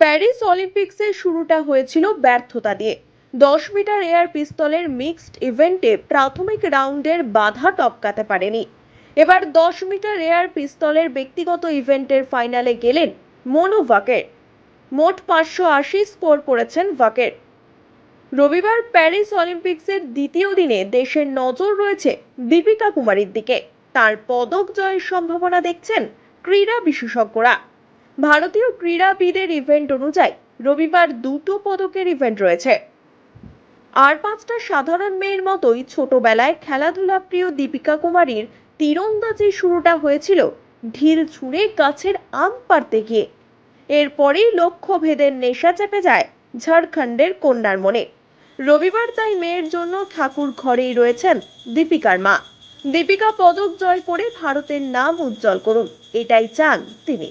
Paris অলিম্পিক্সের শুরুটা হয়েছিল ব্যর্থতা দিয়ে। দশ মিটার এয়ার পিস্তলের মিক্সড ইভেন্টে প্রাথমিক রাউন্ডের বাধা টপকাতে পারেনি। এবার দশ মিটার এয়ার পিস্তলের ব্যক্তিগত ইভেন্টের ফাইনালে গেলেন মনু ভাকের। মোট পাঁচশো আশি স্কোর করেছেন ভাকের। রবিবার প্যারিস অলিম্পিক্সের দ্বিতীয় দিনে দেশের নজর রয়েছে দীপিকা কুমারীর দিকে। তার পদক জয়ের সম্ভাবনা দেখছেন ক্রীড়া বিশেষজ্ঞরা। ভারতীয় ক্রীড়াবিদের ইভেন্ট অনুযায়ী রবিবার দুটো পদকের ইভেন্ট রয়েছে। আর পাঁচটা সাধারণ মেয়ের মতোই ছোটবেলায় খেলাধুলা প্রিয় দীপিকা কুমারীর তীরন্দাজির শুরুটা হয়েছিল ঢিল ছুঁড়ে গাছের আম পারতে গিয়ে। এরপরেই লক্ষ্য ভেদের নেশা চেপে যায় ঝাড়খণ্ডের কন্যার মনে রবিবার তাই মেয়ের জন্য ঠাকুর ঘরেই রয়েছেন দীপিকার মা। দীপিকা পদক জয় করে ভারতের নাম উজ্জ্বল করুন, এটাই চান তিনি।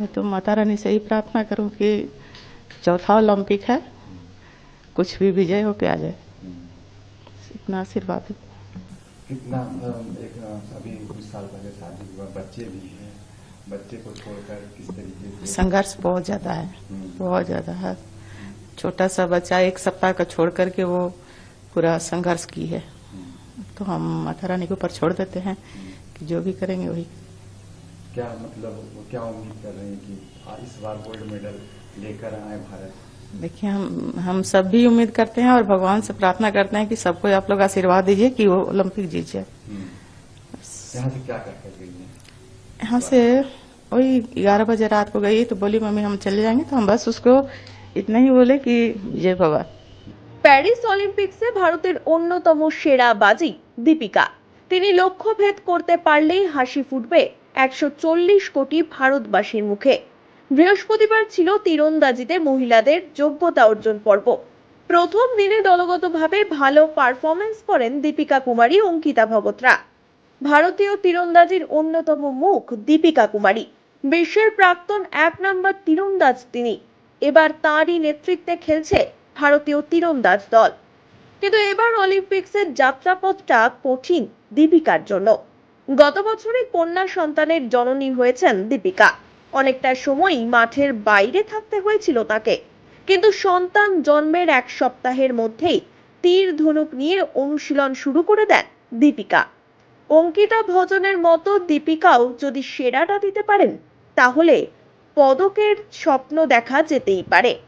मैं तो माता रानी से ही प्रार्थना करूँ कि चौथा ओलंपिक है। कुछ भी विजय होके आ जाए। इतना आशीर्वाद है। कितना एक अभी कुछ साल पहले शादी हुआ बच्चे भी हैं। बच्चे को छोड़कर किस तरीके से? संघर्ष बहुत ज़्यादा है। हम्म। बहुत ज़्यादा है। छोटा सा बच्चा एक सप्ताह का छोड़ करके वो पूरा संघर्ष की है। हम्म, तो हम माता रानी के ऊपर छोड़ देते हैं कि जो भी करेंगे वही। क्या मतलब वो क्या उम्मीद कर रहे हैं कि आ, इस बार गोल्ड मेडल लेकर आए भारत देखिए हम हम सब भी उम्मीद करते हैं और भगवान से प्रार्थना करते हैं कि सबको आप लोग आशीर्वाद दीजिए कि वो ओलंपिक जीत जाए हम्म, यहाँ से क्या कर कर गई है यहाँ से वही ग्यारह बजे रात को गई तो बोली मम्मी हम चले जाएंगे तो हम बस उसको इतना ही बोले कि जय बाबा প্যারিস অলিম্পিক্সে ভারতের অন্যতম সেরা বাজি দীপিকা তিনি লক্ষ্যভেদ করতে পারলেই হাসি ফুটবে একশো চল্লিশ কোটি ভারতবাসীর মুখে। বৃহস্পতিবার ছিল তীরন্দাজিতে মহিলাদের যোগ্যতা অর্জন পর্ব। প্রথম দিনে দলগতভাবে ভালো পারফরমেন্স করেন দীপিকা কুমারী, অঙ্কিতা ভগতরা। ভারতীয় তীরন্দাজির অন্যতম মুখ দীপিকা কুমারী। বিশ্বের প্রাক্তন এক নম্বর তীরন্দাজ তিনি। এবার তাঁরই নেতৃত্বে খেলছে ভারতীয় তীরন্দাজ দল। কিন্তু এবার অলিম্পিক্সের যাত্রাপথটা কঠিন দীপিকার জন্য। গত বছরে কন্যা সন্তানের জননী হয়েছেন দীপিকা। অনেকটা সময়ই মাঠের বাইরে থাকতে হয়েছিল তাকে। কিন্তু সন্তান জন্মের এক সপ্তাহের মধ্যেই তীর ধনুক নিয়ে অনুশীলন শুরু করে দেন দীপিকা। অঙ্কিতা ভজনের মতো দীপিকাও যদি সেরাটা দিতে পারেন, তাহলে পদকের স্বপ্ন দেখা যেতেই পারে।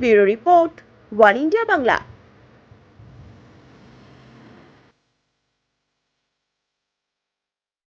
Bureau report, one India Bangla.